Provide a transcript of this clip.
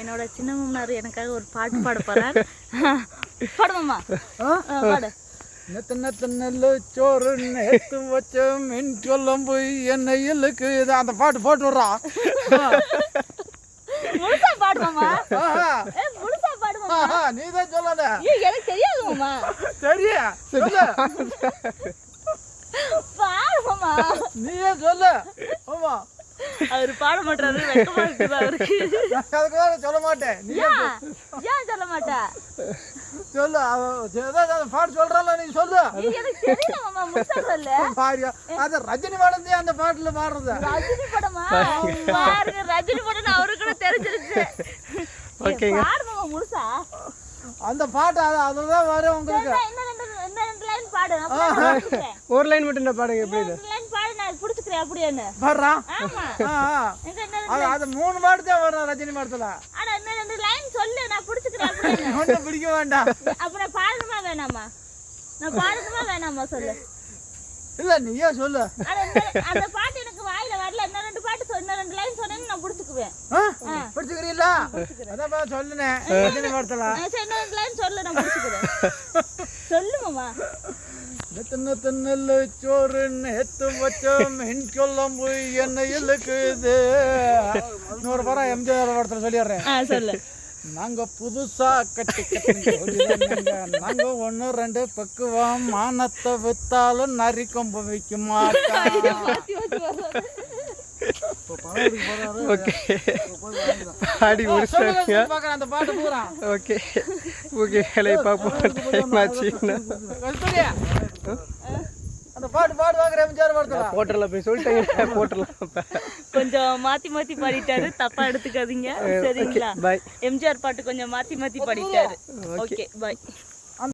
என்னோட சின்ன மாமனார் எனக்காக ஒரு பாட்டு பாட போறார். பாடு நெத்து நெத்து நெல்லு சோறு நேத்து வச்ச மின் குழம்பு எண்ணெயிலுக்கு இது அந்த பாட்டு போட்டு விட்றா. முழுசா முழுசா நீதான் சொல்லாத. ஐயோ எனக்கு தெரியாது மாமா. சரி சொல்லு. பாடுமாம்மா நீயே சொல்லு. ஆமா. அவர் பாட மாட்டாரு வெக்கமா இருக்குது அவருக்கு? அதுக்கு சொல்ல மாட்டேன். நீ ஏன் ஏன் சொல்ல மாட்டா? சொல்லு ஏதாவது அந்த பாட்டு சொல்றால நீ சொல்லு. எனக்கு தெரியல மாமா முழுசா சொல்லு பாரியா அது ரஜினி மேடம் அந்த பாட்டுல பாடுறது. ரஜினி படமா? பாருங்க ரஜினி படம் அவருக்கு கூட தெரிஞ்சிருச்சு. ஓகேங்க. முழுசா. அந்த பாட்டு அது அதுதான் வரும் உங்களுக்கு. சரி, இன்னும் ரெண்டு இன்னும் ரெண்டு லைன் பாடு. ஒரு லைன் மட்டும் பாடுங்க எப்படி புடிச்சுக்கிறேன் அது அது மூணு பாட்டு தான் வரும் ரஜினி படத்துல. ஆனா இன்னும் ரெண்டு லைன் சொல்லு நான் புடிச்சுக்கிறேன் பிடிக்க வேண்டாம். பாடணுமா வேணாமா? நான் பாடணுமா வேணாமா சொல்லு. இல்ல நீயே சொல்லு. அந்த பாட்டு எனக்கு வாயில வரல. இன்னும் ரெண்டு பாட்டு சொல் இன்னும் ரெண்டு லைன் சொன்னேன்னு நான் புடிச்சுக்குவேன்? பிடிச்சுக்கிறீங்களா? அதான் சொல்லுனேன் ரஜினி படத்துல. ரெண்டு லைன் சொல்லு நான் புடிச்சுக்கிறேன். சொல்லு மாமா தின்னு தின்னல்லு சோறு நேத்து வச்ச மின் குழம்பு எண்ணெயில் இருக்குது இன்னொரு படம் எம்ஜிஆர் படத்துல சொல்லிடுறேன். சொல்லு. நாங்க புதுசா கட்டி கட்டி நாங்க ஒண்ணு ரெண்டு பக்குவம். மானத்தை வித்தாலும் நரி கொம்பு வைக்க மாட்டோம். ஓகே. பாடி முடிச்சாங்க பாக்குறேன் அந்த பாட்டு பூரா. ஓகே. ஓகே டைம் கஸ்தூரி, அந்த பாட்டு பாட்டு பாக்குற எம்ஜிஆர் படத்துல போட்டுடலாம் போய் சொல்லிட்டேங்க இப்போ. கொஞ்சம் மாத்தி மாத்தி பாடிட்டாரு. தப்பா எடுத்துக்காதீங்க. சரிங்களா? பாய் எம்ஜிஆர் பாட்டு கொஞ்சம் மாத்தி மாத்தி பாடிட்டாரு. ஓகே. பாய்